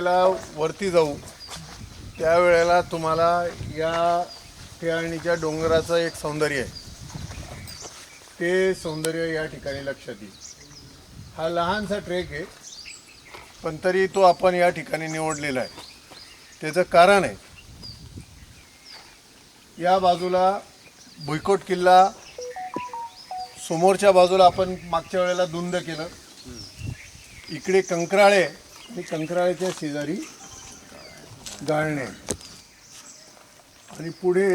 वेळेला वरती जाऊ. त्यावेळेला तुम्हाला या ठिकाणीच्या डोंगराचं एक सौंदर्य आहे. ते सौंदर्य या ठिकाणी लक्षात येईल. हा लहानसा ट्रेक आहे पण तरी तो आपण या ठिकाणी निवडलेला आहे. त्याचं कारण आहे या बाजूला भुईकोट किल्ला समोरच्या बाजूला आपण मागच्या वेळेला धुंद केलं. इकडे कंकराळे आणि कंकराळेच्या शेजारी गाळणे. आणि पुढे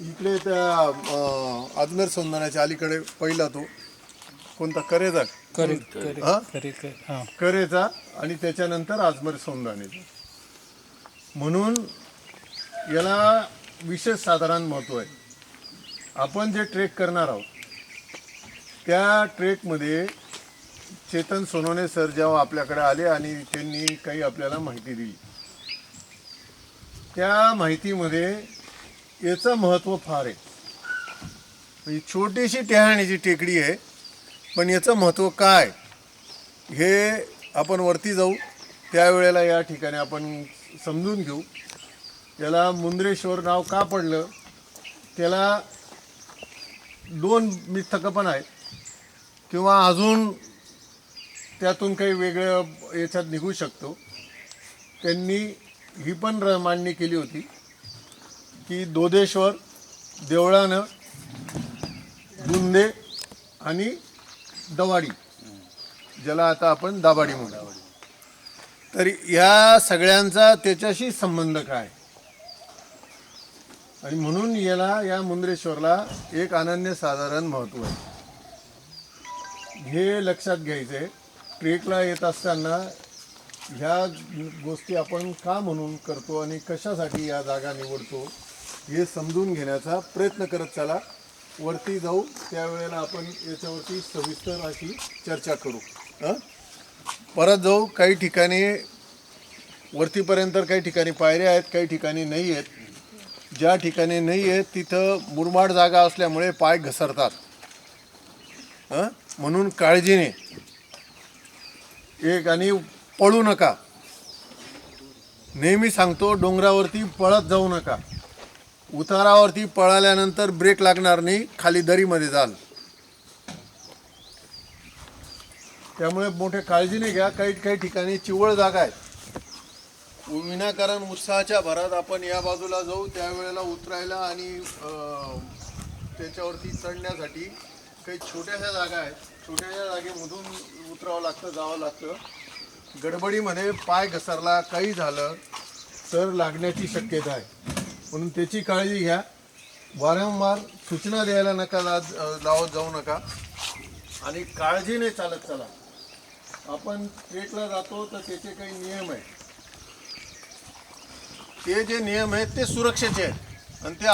इकडे त्या आजमेर सौंदर्याच्या अलीकडे पहिला तो. कोणता? करेचा करे करे हा? करे करे हा. करेचा आणि त्याच्यानंतर आजमेर सौंदाण्याचा म्हणून याला विशेष साधारण महत्त्व आहे. आपण जे ट्रेक करणार आहोत त्या ट्रेकमध्ये चेतन सोनोने सर जेव्हा आपल्याकडे आले आणि त्यांनी काही आपल्याला माहिती दिली. त्या माहितीमध्ये याचं महत्त्व फार आहे. म्हणजे छोटीशी टेहाण्याची टेकडी आहे पण याचं महत्त्व काय? हे आपण वरती जाऊ. त्यावेळेला या ठिकाणी आपण समजून घेऊ. त्याला मुंद्रेश्वर नाव का पडलं? त्याला दोन मिथकं पण आहेत. किंवा अजून त्यातून काही वेगळं याच्यात निघू शकतो. त्यांनी ही पण मांडणी केली होती की दोदेश्वर देवळानं बुंदे आणि दवाडी ज्याला आता आपण दाबाडी म्हणतो. तर या सगळ्यांचा त्याच्याशी संबंध काय? आणि म्हणून याला या मुंद्रेश्वरला एक अनन्य साधारण महत्त्व आहे. हे लक्षात घ्यायचं आहे ट्रेकला येत असताना ह्या गोष्टी आपण का म्हणून करतो आणि कशासाठी या जागा निवडतो हे समजून घेण्याचा प्रयत्न करत चला. वरती जाऊ त्यावेळेला आपण याच्यावरती सविस्तर अशी चर्चा करू. हां? परत जाऊ काही ठिकाणी वरतीपर्यंत काही ठिकाणी पायऱ्या आहेत काही ठिकाणी नाही आहेत. ज्या ठिकाणी नाही आहेत तिथं मुरमाड जागा असल्यामुळे पाय घसरतात. हं? म्हणून काळजीने एक आणि पळू नका. नेहमी सांगतो डोंगरावरती पळत जाऊ नका. उतारावरती पळाल्यानंतर ब्रेक लागणार नाही खाली दरीमध्ये जाल. त्यामुळे मोठ्या काळजीने घ्या काही काही ठिकाणी चिवळ जागा आहेत विनाकारण उत्साहाच्या भरात आपण या बाजूला जाऊ त्यावेळेला उतरायला आणि त्याच्यावरती चढण्यासाठी काही छोट्याशा जागा आहेत. छोट्याशा जागेमधून उतरावं लागतं जावं लागतं. गडबडीमध्ये पाय घसरला काही झालं तर लागण्याची शक्यता आहे. म्हणून त्याची काळजी घ्या. वारंवार सूचना द्यायला नका ला- लावत जाऊ नका. आणि काळजीने चालत चला. आपण ट्रेकला जातो तर त्याचे काही नियम आहेत. ते जे नियम आहेत ते सुरक्षेचे आहेत. आणि ते